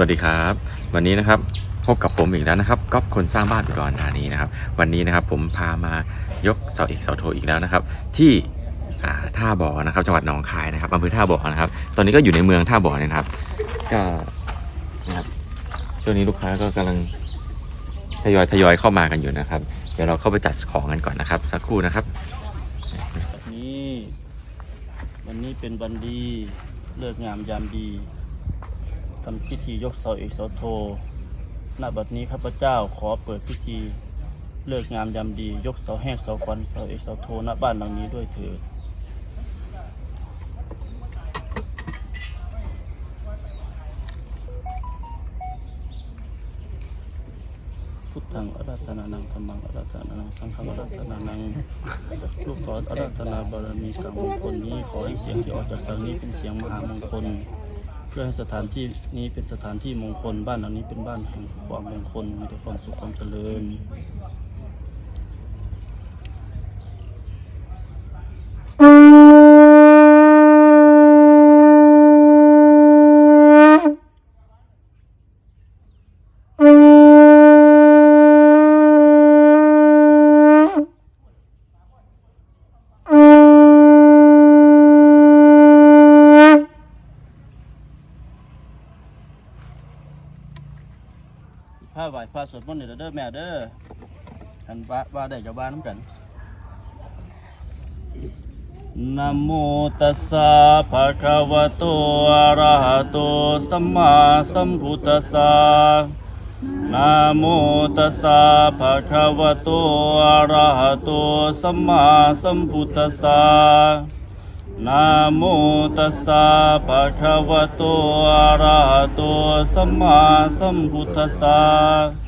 วัสดีครับ วันนี้นะครับพบกับผมอีกแล้วนะครับก๊อฟคนสร้างบ้านอุดรธานีนะครับ วันนี้นะครับผมพามายกเสาเอกเสาโทอีกแล้วนะครับ ที่ท่าบ่อนะครับจังหวัดหนองคายนะครับอำเภอท่าบ่อนะครับ ตอนนี้ก็อยู่ในเมืองท่าบ่อเนี่ยนะครับก็นะครับช่วงนี้ลูกค้าก็กำลังทยอยทยอยเข้ามากันอยู่นะครับ เดี๋ยวเราเข้าไปจัดของกันก่อนนะครับ สักครู่นะครับนี้วันนี้เป็นวันดีเลิกงามยามดี ทำพิธียกเสาเอกเสาโทณบัดนี้ข้าพเจ้าขอเปิดพิธีเลิกงามยามดี ยกเสาแห้งเสาควันเสาเอกเสาโทณบ้านหลังนี้ด้วยเถิดพุทธังอาราธนานังธรรมังอาราธนานังสังฆังอาราธนานังลูกขออาราธนาบารมีสามมงคลนี้ ขอให้เสียงที่ออกจากเสานี้เป็นเสียงมหามงคล พื่อให้สถานที่นี้เป็นสถานที่มงคลบ้านหลังนี้เป็นบ้านแห่งความมงคลมีแต่ความสุขความเจริญาไหวผ้าสวดมนต์เด้อเด้อแม่เด้อกันว่าว่าได้กับบ้านน้ำกันนโมตัสสะภะคะวะโตอะระหะโตสัมมาสัมพุทธัสสะนโมตัสสะภะคะวะโตอะระหะโตสัมมาสัมพุทธัสสะนโมตัสสะภะคะวะโตอะระหะโตสัมมาสัมพุทธัสสะ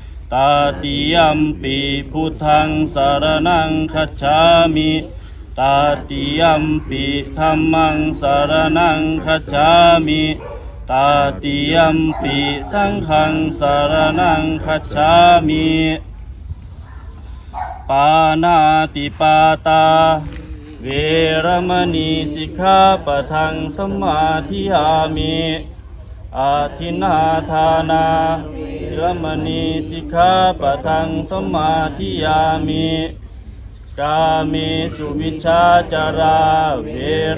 ตาติยัมปิพุทธังสารนังคัจฉามิตาติยัมปิธัมมังสารนังคัจฉามิตาติยัมปิสังฆังสารนังคัจฉามิปานาติปาตา เวรมณีสิกขาปะทังสมาธิยามิ อาทินาทานาเวรมณีสิกขาปะทังสมาธิยามิกาเมสุวิชชาจาราเว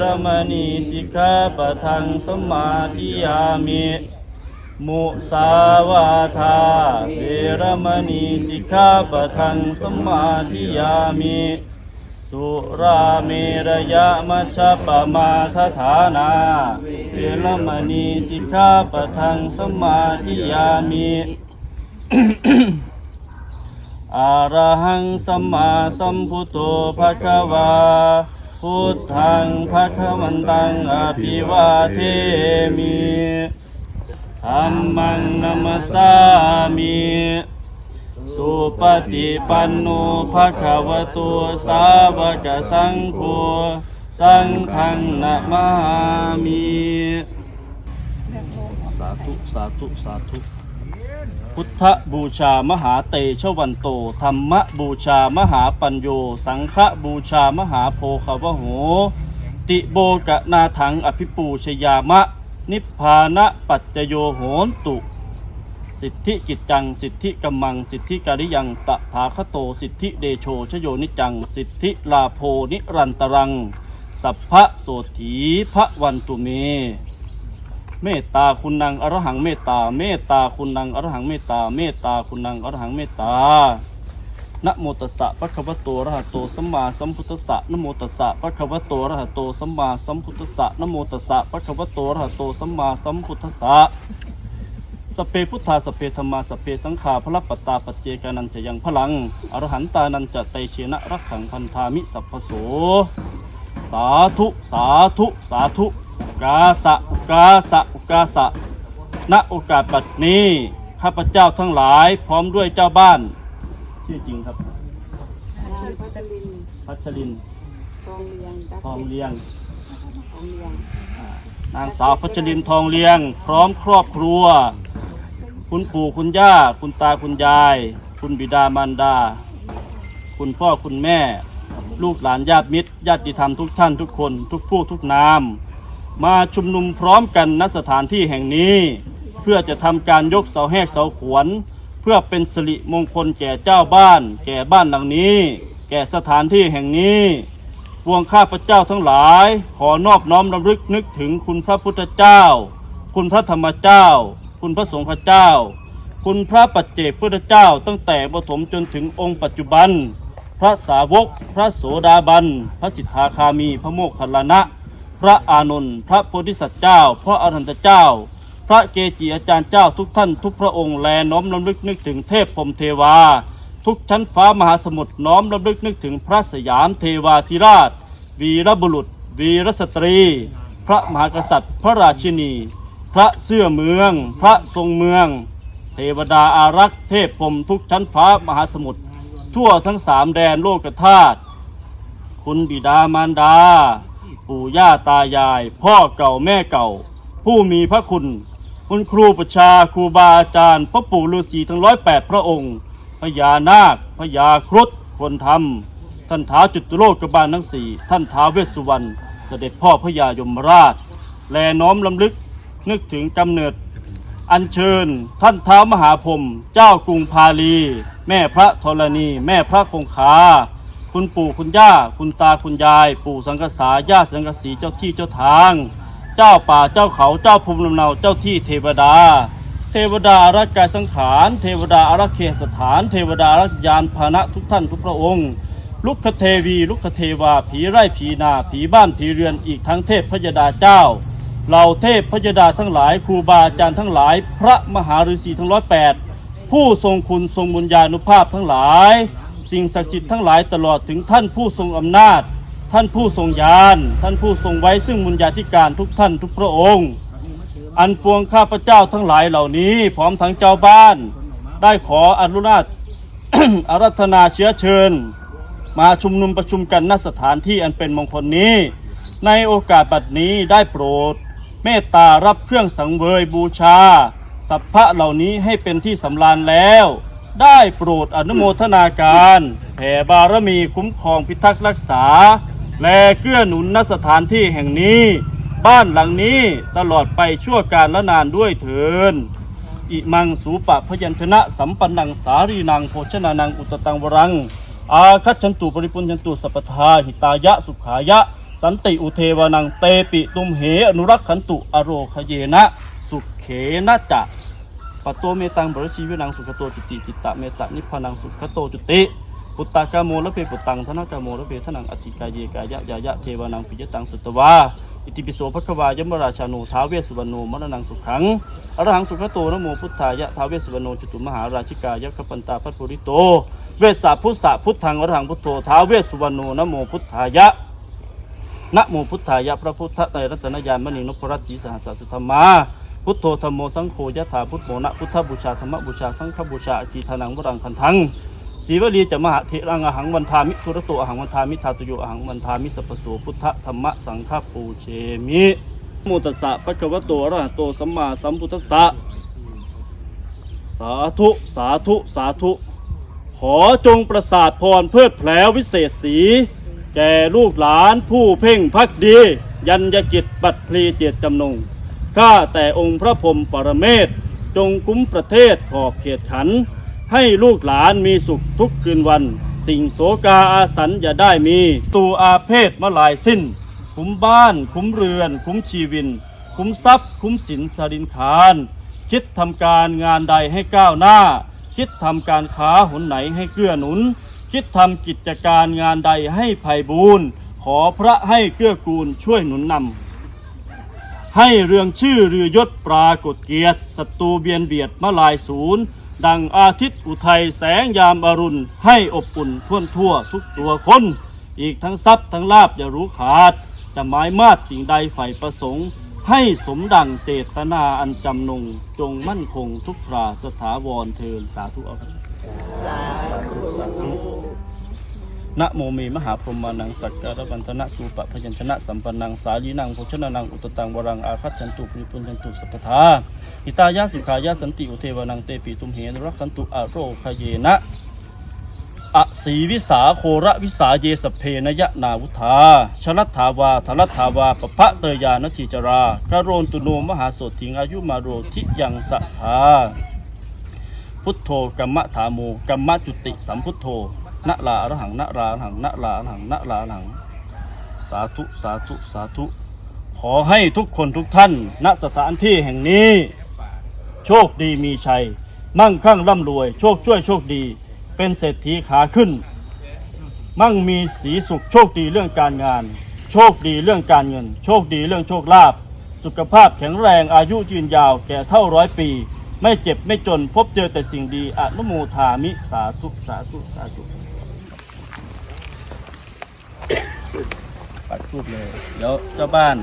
รมณีสิกขาปะทังสมาธิยามิมุสาวาทาเวรมณีสิกขาปะทังสมาธิยามิ สุราเมระยะมัชฌปปมาทฐานาเวรมณีสิกขาปะทังสมาธิยามิอะระหังสัมมาสัมพุทโธภะคะวา พุทธังภะคะวันตังอภิวาเทมิธัมมังนัมสสามิ สุปฏิปันโนภะคะวะโตสาวกสังโฆสังฆังนะมามิสาธุสาธุสาธุพุทธบูชามหาเตชวันโตธรรมบูชามหาปัญโย สังฆบูชามหาโพคาวโห ติโบกะนาถังอภิปูชยามะ นิพพานะปัจจโยโหนตุ สิทธิจิตจัง สิทธิกัมมัง สิทธิการิยัง ตถาคโต สิทธิเดโชชโยนิจัง สิทธิลาโพนิรันตรัง สัพพะโสถีพระวันตุเม เมตตาคุณนังอรหังเมตตา เมตตาคุณนังอรหังเมตตา เมตตาคุณนังอรหังเมตตานะโมตัสสะภะคะวะโตระหะโตสัมมาสัมพุทธัสสะนะโมตัสสะภะคะวะโตระหะโตสัมมาสัมพุทธัสสะนะโมตัสสะภะคะวะโตระหะโตสัมมาสัมพุทธัสสะ สเพพุทธาสเพธรรมาสเพสังฆาพระปัตตาปเจกานันจะยังพลัง อรหันตานันจะไตเชนะรักขังพันธามิสัพพโส สาธุสาธุสาธุกาสะกาสะกาสะณโอกาสบัดนี้ ข้าพเจ้าทั้งหลายพร้อมด้วยเจ้าบ้าน ชื่อจริงครับพัชรินพัชรินทองเลียงทองเลียงทองเลียง นางสาวพัชรินทองเลียง พร้อมครอบครัว คุณปู่คุณย่า คุณตาคุณยาย คุณบิดามารดา คุณพ่อคุณแม่ ลูกหลานญาติมิตรญาติธรรมทุกท่านทุกคน ทุกผู้ทุกนาม มาชุมนุมพร้อมกันณสถานที่แห่งนี้ เพื่อจะทำการยกเสาแหกเสาขวน เพื่อเป็นสิริมงคลแก่เจ้าบ้าน แก่บ้านหลังนี้ แก่สถานที่แห่งนี้พวงข้าพเจ้าทั้งหลาย ขอนอบน้อมรำลึกนึกถึงคุณพระพุทธเจ้า คุณพระธรรมเจ้า คุณพระสงฆ์เจ้า คุณพระปัจเจกพุทธเจ้า ตั้งแต่ปฐมจนถึงองค์ปัจจุบัน พระสาวก พระโสดาบัน พระสิทธาคามี พระโมคคัลลานะ พระอานนท์พระโพธิสัตว์เจ้า พระอรหันตเจ้า พระเกจิอาจารย์เจ้าทุกท่านทุกพระองค์แลน้อมรำลึกนึกถึงเทพพรมเทวา ทุกชั้นฟ้ามหาสมุทรน้อมรำลึกนึกถึงพระสยามเทวาธิราช วีรบุรุษ วีรสตรี พระมหากษัตริย์ พระราชินี พระเสื้อเมือง พระทรงเมือง เทวดาอารักษ์เทพพรมทุกชั้นฟ้ามหาสมุทรทั่วทั้งสามแดนโลกธาตุคุณบิดามารดา ปู่ย่าตายาย พ่อเก่าแม่เก่า ผู้มีพระคุณ คุณครูประชาครูบาอาจารย์พ่อปู่ฤาษีทั้งร้อยแปดพระองค์พญานาคพญาครุฑคนธรรมท่านท้าจุตุโลกกบาลทั้งสี่ท่านท้าเวสสุวรรณเสด็จพ่อพญายมราช แลน้อมลำลึก นึกถึงกำเนิด อัญเชิญท่านเท้ามหาพรหมเจ้ากรุงพาลี แม่พระธรณี แม่พระคงคาคุณปู่คุณย่า คุณตาคุณยาย ปู่สังกษาย่าสังกสีเจ้าที่เจ้าทาง เจ้าป่าเจ้าเขาเจ้าภูมิลำเนาเจ้าที่เทวดา เทวดารักกายสังขาร เทวดาอารักเขตสถาน เทวดารักยานพานะทุกท่านทุกพระองค์ลุกคเทวี ลุกคเทวา ผีไร่ผีนา ผีบ้านผีเรือนอีกทั้งเทพพยดาเจ้า เหล่าเทพพยดาทั้งหลาย ครูบาอาจารย์ทั้งหลาย พระมหาฤาษีทั้งร้อยแปดผู้ทรงคุณทรงบุญญาณุภาพทั้งหลาย สิ่งศักดิ์สิทธิ์ทั้งหลายตลอดถึงท่านผู้ทรงอำนาจ ท่านผู้ทรงญาณท่านผู้ทรงไว้ซึ่งบุญญาธิการทุกท่านทุกพระองค์ อันปวงข้าพเจ้าทั้งหลายเหล่านี้พร้อมทั้งเจ้าบ้าน ได้ขออนุญาตอารัธนาเชื้อเชิญ มาชุมนุมประชุมกันณสถานที่อันเป็นมงคลนี้ ในโอกาสบัดนี้ได้โปรด เมตตารับเครื่องสังเวยบูชา สัพพะเหล่านี้ให้เป็นที่สำราญแล้ว ได้โปรดอนุโมทนาการแผ่บารมีคุ้มครองพิทักษ์รักษา และเกื้อหนุนณสถานที่แห่งนี้ บ้านหลังนี้ตลอดไปชั่วการละนานด้วยเถินอิมังสูปะพยัญชนะสัมปันนังสารีนังโภชนานังอุตตังวรัง อาคัจฉันตุปริปุญญันตุสัพพทาหิตายะสุขายะ สันติอุเทวานังเตปิตุมเหอนุรักขันตุอโรคเยนะ สุขเขนะจะปะโตเมตังบริชีวินังสุขโตจุติจิตตะเมตตานิพพานังสุขโตจุติปุตตากาโมละเพปุตตังธนากาโมละเพทนังอติกายเยกายะยายะเทวานังปิยตังสุตวาอิติปิโสภควายมราชานุท้าวเวสุวรรณโนมรณังสุขังอรหังสุขโตนโมพุทธายะท้าวเวสุวรรณโนจตุมหาราชิกายะขปันตาพัทปุริโต เวสสะพุทธะพุทธังอรหังพุทโธท้าวเวสุวรรณโนนโมพุทธายะ นะโมพุทธายะพระพุทธในรัตนญาณมณีนพรัตน์ศรีสหัสสธรรมาพุทโธธรรมโมสังโฆยะถาพุทโมนะพุทธบูชาธรรมบูชาสังฆบูชาอธิธานังวรังคันทังสีวลีจะมหาเถรังอหังวันทามิทุรโตอหังวันทามิทาตุโยอหังวันทามิสัพพโสพุทธธรรมสังฆปูเชมิโมตัสสะปะคะวะโตอะระหะโตสัมมาสัมพุทธัสสะสาธุสาธุสาธุ ขอจงประสาทพรเพื่อแผลวิเศษสี แก่ลูกหลานผู้เพ่งพักดี ยันยกิจบัตรพลีเจตจำนงข้าแต่องค์พระพรหมปรเมศจงคุ้มประเทศขอบเขตขัน ให้ลูกหลานมีสุขทุกคืนวัน สิ่งโสกาอาสันอย่าได้มีตูอาเพศมาลายสิ้น คุ้มบ้าน คุ้มเรือน คุ้มชีวิน คุ้มทรัพย์ คุ้มสินสรินคาร คิดทำการงานใดให้ก้าวหน้า คิดทำการค้าหนไหนให้เกื้อหนุน คิดทำกิจการงานใดให้ไพ่บูรณ์ขอพระให้เกื้อกูลช่วยหนุนนำให้เรื่องชื่อเรือยศปรากฏเกียรติศัตรูเบียนเบียดมาลายศูนย์ ดังอาทิตย์อุทัยแสงยามอรุณ ให้อบอุ่นทั่วทั่วทุกตัวคน อีกทั้งทรัพย์ทั้งลาบอย่ารู้ขาด จะหมายมาดสิ่งใดใฝ่ประสงค์ ให้สมดังเจตนาอันจำนง จงมั่นคงทุกคราสถาวรเทินสาธุเอาครับสาธุ นะโมเมมหาพรหมานังสักการะบันทนะสูปะพยัญชนะสัมปันนังสาลีนังโภชนะนังอุตตังวรังอาคัจฉันตุปริปุญญันตุสัพพทาหิตายาสุขายาสันติอุเทวนังเตปีตุมเหนรักขันตุอโรคเยนะอะสีวิสาโคระวิสาเยสเพนยะนาวุธาชลัทธาวาทลัทธาวาปพะเตยานทีจรากระโรนตุโนมหาโสถิงอายุมาโรทิยังสัทธาพุทโธกัมมะถาโมกัมมะจุติสัมพุทโธ นะลาอรหังนะลาอรหังนะลาอรหังนะลาอรหัง สาธุสาธุสาธุ ขอให้ทุกคนทุกท่าน ณสถานที่แห่งนี้ โชคดีมีชัย มั่งคั่งร่ำรวย โชคช่วยโชคดี เป็นเศรษฐีขาขึ้น มั่งมีสีสุขโชคดีเรื่องการงาน โชคดีเรื่องการเงิน โชคดีเรื่องโชคลาภสุขภาพแข็งแรงอายุยืนยาวแก่เท่าร้อยปี ไม่เจ็บไม่จนพบเจอแต่สิ่งดีอนุโมทามิสาธุสาธุสาธุ ปัดทูบเลยเดี๋ยวเจ้าบ้าน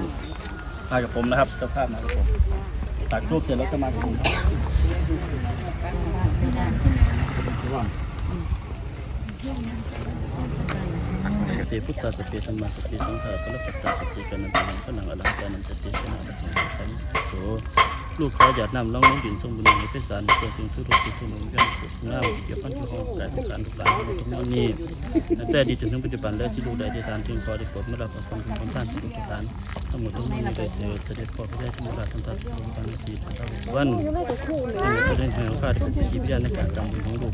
มากับผมนะครับเจ้าภาพมากับผมปัดทูบเสร็จแล้วก็มากับผมครับสติพุทธาสติธรรมาสติสังขารพระปัจจาปเจกันันตังพระนังอลังการนันตเตชนะปัจจัยปานิสสโส ลูกขอหยาดน้ำล่องน้ำดินทรงบุญในเพศสารเกิดถึงทุกทุกทุกทุกนุนกันสุขงามเกี่ยวพันธุ์ของกายของการทุกหลายทุกนนี้ตั้งแต่ดีจนถึงปัจจุบันและที่ลูกได้ได้ทานถึงขอได้โปรดมารับความคุณความท่านทุกทุกท่านทั้งหมดทั้งมวลได้เถิดเสด็จพ่อพระได้ทั้งหมดทั้งท่านทุกท่านสี่ท่านวันจะได้ให้โอกาสเป็นสักขีพยานในการสั่งบุญของลูก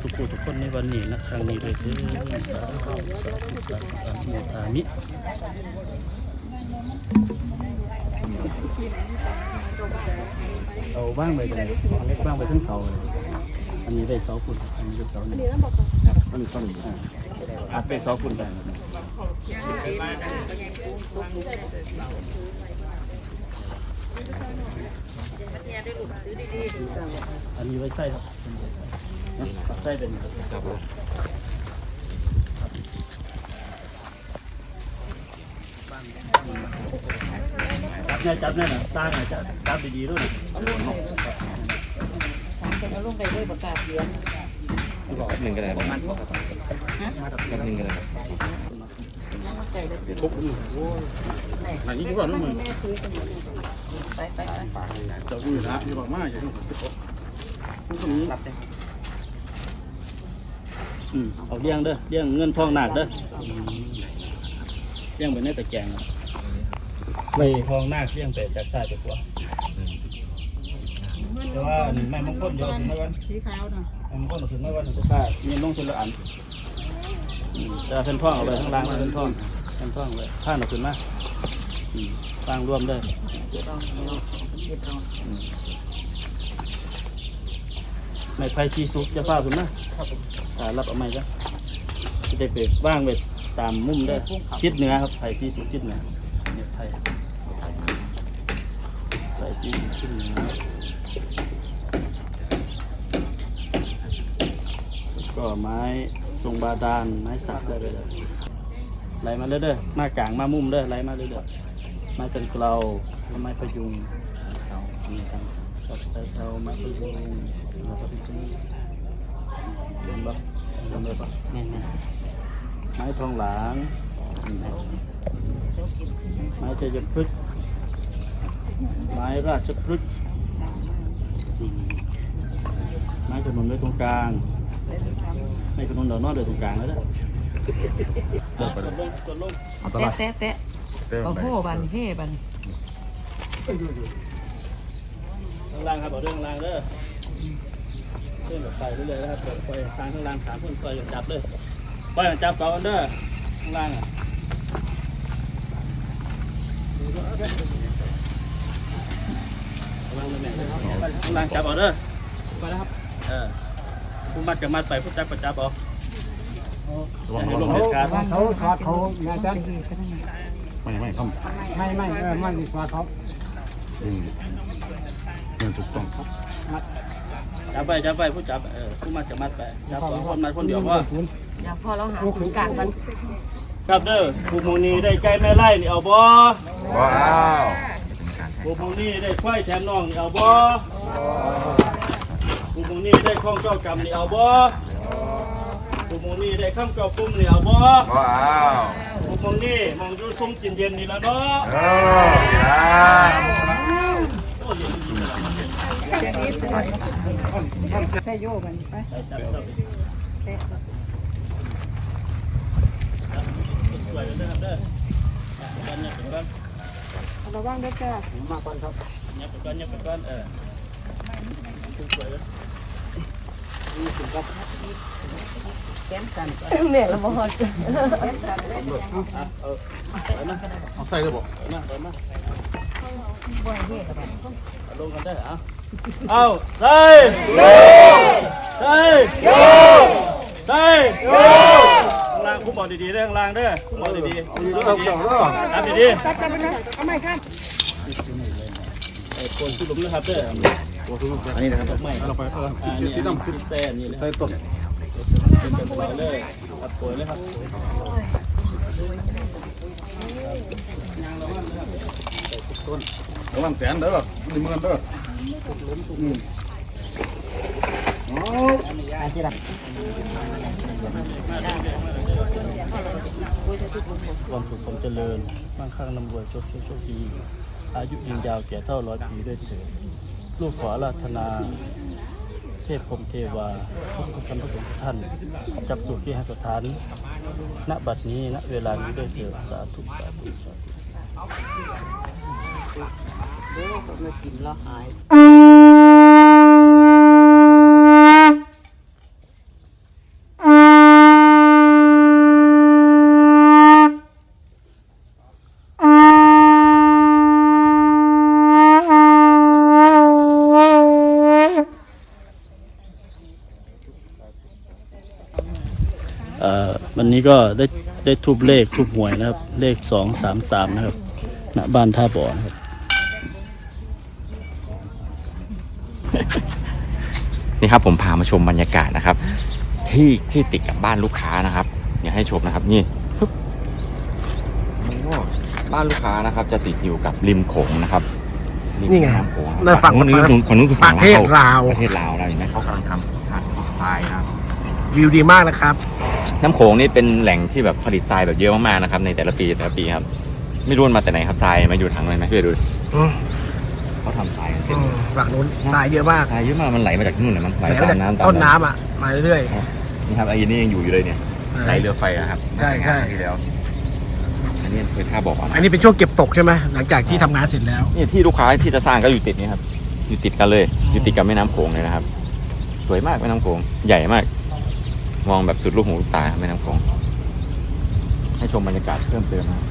ทุกผู้ทุกคนในวันนี้นะครั้งนี้เลยคือสาธุสาธุสาธุสาธุโมทามิ เอาว่างไปเลยเล็กว่างไปทั้งเสาเลยอันนี้ได้เสาคุณอันนี้เป็เสาหนึ่งอันนี้ต้นอ่าอัดเป็นเสาคุณได้อันนี้ไว้ใส่ครับใส่เป็นครับ เนี่ยจับเนี่ยนะสร้างนะจับจับดีๆด้วยนะเอาลงไปด้วยประกาศเสียงแป๊บหนึ่งก็ได้ครับแป๊บหนึ่งก็ได้ครับอันนี้ดีกว่าน้องมึงแม่คุยกันอยู่ไปไปไปเจ้าดูนะดีกว่ามากอย่างนี้อืมเอาเลี้ยงเด้อเลี้ยงเงินทองหนักเด้อเลี้ยงไปในตะแกรง ไม่ทองหนักเลี้ยงไปจากซ้ายไปขวาแต่ว่าไม่มงคลเดียวถึงไม่วันสีขาวเนาะไม่มงคลถึงไม่วันจะฆ่าเงินลงทีละอันอืมจะเป็นท่องเอาเลยข้างล่างเป็นท่องเป็นท่องเลยข้างหนักขึ้นมาอืมสร้างร่วมเด้อต้องเฮ็ดเอาไม่ไฟซีซุปจะฟ้าขึ้นมาถ้ารับเอาไม้จ้ะจะได้ไปว่างไปตามมุมได้อทิศเหนือครับไฟซีซุปทิศเหนือเนี่ยไฟ ไฟซีซุปทิศเหนือก็ไม้ทรงบาดาลไม้สักได้เลยไหลมาเรื่อยๆมากลางมามุมเด้อยไหลมาเรื่อยๆไม้เป็นเกลาไม้พยุงเอามีกันก็ใช้เท้าไม้พยุงแล้วก็ที่นี่เห็นปะเห็นเลยปะแม่นไม้ทองหลางไม้เจยพฤกษ์ ไม้ราชพฤกษ์อืมไม้ขนุนไว้ตรงกลางไม้ขนุนเดี๋ยวนอนเดี๋ยวตรงกลางแล้วเด้อเดี๋ยวกดลงกดลงๆแตะแตะแตะเอาโหบันเฮ่บันข้างล่างครับเอาเรื่องข้างล่างเด้อเรื่องแบบไฟเรื่อยๆนะครับเปิดไฟสร้างข้างล่างสามคนซอยจับเลยไฟจับเสาอันเด้อข้างล่างอะข้างล่าง เลยแม่ข้างล่างจับเอาเด้อไปแล้วครับเออผู้มัดกับมัดไปผู้จับก็จับเอาอย่าให้ลงเด็ดขาดเขาสอดเขานะจ๊ะไม่ไม่ครับไม่ไม่เออมันสอดเขาอืมเรื่องถูกต้องครับจับไปจับไปผู้จับเออผู้มัดกับมัดไปจับสองคนมัดคนเดียวว่าเดี๋ยวพอเราหาถึงกลางมันครับเด้อผู้มูนีได้ใจแม่ไล่นี่เอาบ่ว้าว กูมองนี่ได้ควายแถมน้องนี่เอาบ่กูมองนี่ได้ข้องเจ้ากรรมนี่เอาบ่กูมองนี่ได้ข้ามเจ้าปุ้มนี่เอาบ่ว้าวกูมองนี่มองอยู่ซุ้มกินเย็นนี่ละเนาะโอ้ยใส่โยกันไป สวยเลยนะครับเด้อกันเนี่ยเป็นกัน ระวังด้วยจ้ามาก่อนครับเนี่ยเป็นกันเนี่ยเป็นกันเออสวยเลยแขนสั่นแม่ละบ่ฮอดแขนสั่นเลยเอาใส่เลยบ่เอามาเอามาบ่ให้เฮ็ดบัดเอาลงกันได้เหรอเอาใส่ใส่ใส่ข้า งล่างคุณบอกดีๆเด้อข้างล่างเด้อคุณบอกดีๆคุณบอกดีๆทำดีๆตัดกันไปนะเอาไม้ข้ามไอ้คนที่หลุมนะครับเด้ออันนี้นะครับดอกไม้เราไปเอออ่าสีสีดำสีสีแซ่นี่เลยใส่ต้นเส้นเป็นรอยเลยครับสวยเลยครับระวังแสนเด้อหนึ่งหมื่นเด้ออืมอ๋อ ความสุขความเจริญมั่งคั่งนำรวยโชคโชคโชคดี อายุยืนยาวแก่เท่าร้อยปีด้วยเถิดลูกขอราธนา เทพพรมเทวาทุกทุกท่านทุกท่านจับสู่ที่หสถาน ณ บัดนี้ ณ เวลานี้ด้วยเถิดสาธุสาธุสาธุมากินแล้วหาย วันนี้ก็ได้ได้ทุบเลขทุบหวยนะครับ เลขสองสามสามนะครับณบ้านท่าบ่อนะครับนี่ครับผมพามาชมบรรยากาศนะครับ ที่ที่ติดกับบ้านลูกค้านะครับอยากให้ชมนะครับนี่ปึ๊บโอ้บ้านลูกค้านะครับ จะติดอยู่กับริมโขงนะครับริมนี่ไงแม่ำโขงนั่นฝั่งนู้นนี่ฝั่งนู้นคือฝั่งประเทศลาวประเทศลาวนะเห็นไหมเขากำลังทำทางทรายนะครับวิวดีมากนะครับ น้ำโขงนี่เป็นแหล่งที่แบบผลิตทรายแบบเยอะมากๆนะครับ ในแต่ละปีแต่ละปีครับ ไม่รู้มันมาแต่ไหนครับทรายมาอยู่ถังเลยไหมพี่ดูอืมเขาทำทรายกันเต็อืมมฝั่งนู้นทรายเยอะมากทรายเยอะมากมันไหลมาจากที่นู่นเลยมั้งไหลไหลมาตาจามกน้ำตามต้นน้ำอะมาเรื่อยนี่ครับไอ้นี่ยังอยู่อยู่เลยเนี่ยไหลเรือไฟอะครับใช่ใช่ ที่แล้วอันนี้คือท่าบอกๆอันนี้เป็นช่วงเก็บตกใช่ไหมหลังจากที่ทำงานเสร็จแล้ว นี่ที่ลูกค้าที่จะสร้างก็อยู่ติดนี่ครับอยู่ติดกันเลยอยู่ติดกับแม่น้ำโขงเลยนะครับ สวยมากแม่น้ำโขงใหญ่มาก มองแบบสุดลูกหูลูกตาแม่น้ำโขงให้ชมบรรยากาศเพิ่มเติมนะ